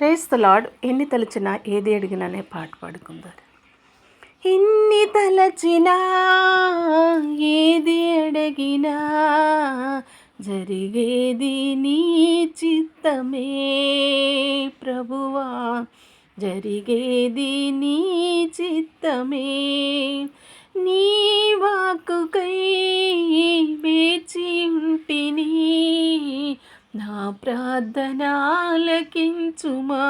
Praise the lord ఎన్ని తలచినా ఏది అడిగినా అనే పాట పాడుకుందారు ఎన్ని తలచినా ఏది అడిగినా జరిగేది నీ చిత్తమే ప్రభువా. జరిగేది నీ చిత్తమే నీ వాక్కుకై వేచి ఉంటిని. నా ప్రార్థన ఆలకించుమా?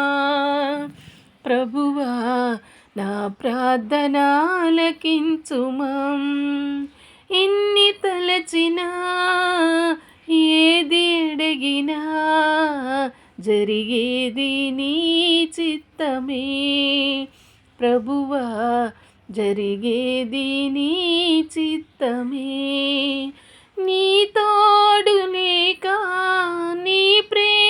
ప్రభువా నా ప్రార్థన ఆలకించుమా ఎన్ని తలచినా ఏది అడిగినా జరిగేది నీ చిత్తమే. ప్రభువా జరిగేది నీ చిత్తమే. నీ తోడు లేక నీ ప్రేమ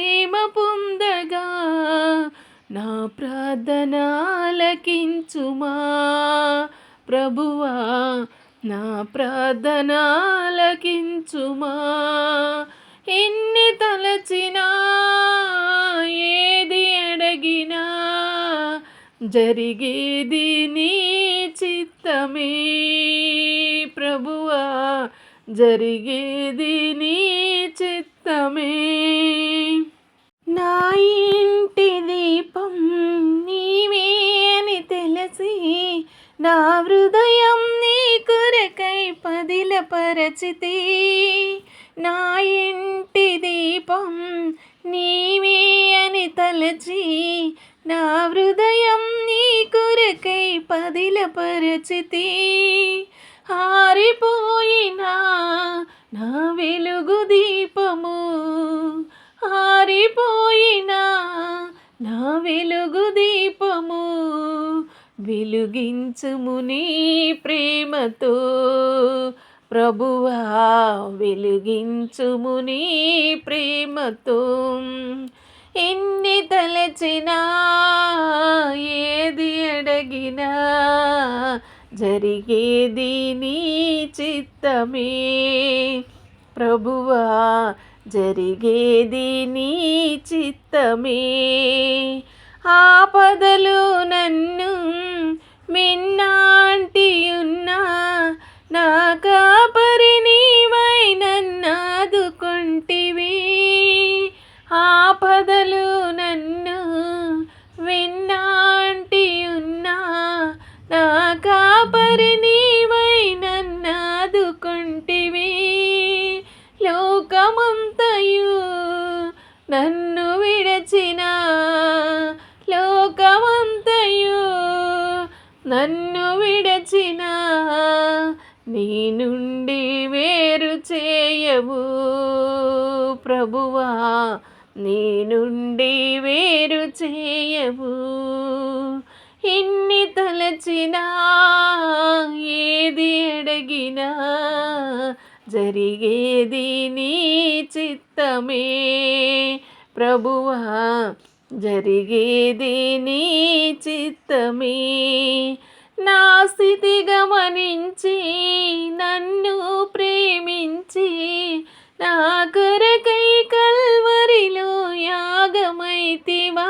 నా ప్రార్థనాలకించుమా? ప్రభువా నా ప్రార్థనాలకించుమా? ఎన్ని తలచినా ఏది అడగినా జరిగేది నీ చిత్తమే. ప్రభువా జరిగేది నీ చిత్తమే. నా ఇంటి దీపం నీవే అని తెలిసి నా హృదయం నీ కొరకై పదిలపరచితి. నా ఇంటి దీపం నీవే అని తలచి నా హృదయం నీ కొరకై పదిలపరచితి. ఆరిపోయినా నా వెలుగు దీపము ఆరిపోయినా నా వెలుగు దీపము వెలుగించుము నీ ప్రేమతో. ప్రభువా వెలుగించుము నీ ప్రేమతో. ఎన్ని తలచినా ఏది అడిగినా జరిగేది నీ చిత్తమే. ప్రభువా జరిగేది నీ చిత్తమే. ఆపదలు నన్ను మిన్నాంటి ఉన్నా నా కాపరి నీవై నన్నాదుకుంటివి ఆపదలు నన్ను విడచిన లోకమంతయు నన్ను విడచిన నీ నుండి వేరు చేయవు ప్రభువా నీ నుండి వేరు చేయవు. ఇన్ని తల జరిగేది నీ చిత్తమే. ప్రభువా జరిగేది నీ చిత్తమే. నా స్థితి గమనించి నన్ను ప్రేమించి నా కొరకై కల్వరిలో యాగమైతివా.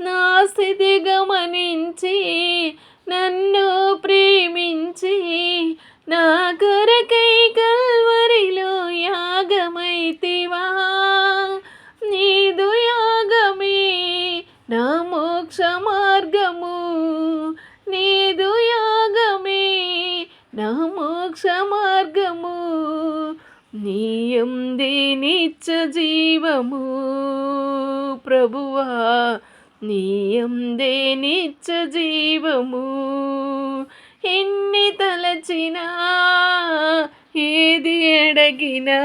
నా స్థితి గమనించి నన్ను నా మోక్ష మార్గము నీయందే నిత్య జీవము. ప్రభువా నీయందే నిత్య జీవము. ఎన్ని తలచినా ఏది అడిగినా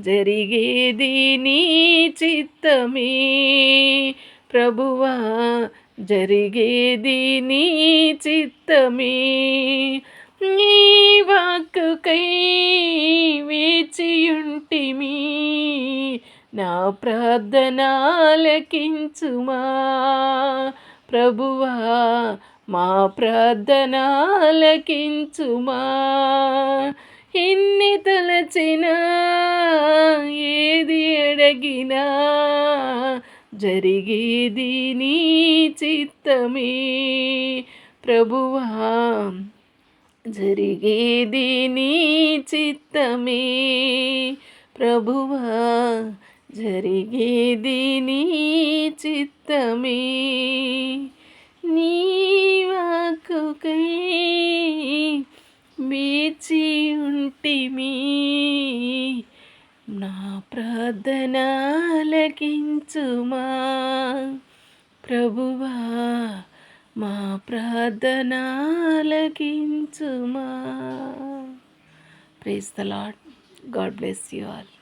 జరిగేది నీ చిత్తమే. ప్రభువా జరిగేది నీ చిత్తమే. నీ వాక్కుకై వేచియుంటిమి. నా ప్రార్థనాలకించుమా. ప్రభువా మా ప్రార్థనాలకించుమా. ఎన్ని తలచినా ఏది అడగినా జరిగేది నీ చిత్తమే ప్రభువా. జరిగేది నీ చిత్తమే ప్రభువా. జరిగేది నీ చిత్తమే నీ వాక్కుకై వేచి ఉంటిమి. నా ప్రార్థనాలకించుమా. ప్రభువా మా ప్రార్థనాలకించుమా. Praise the Lord God bless you all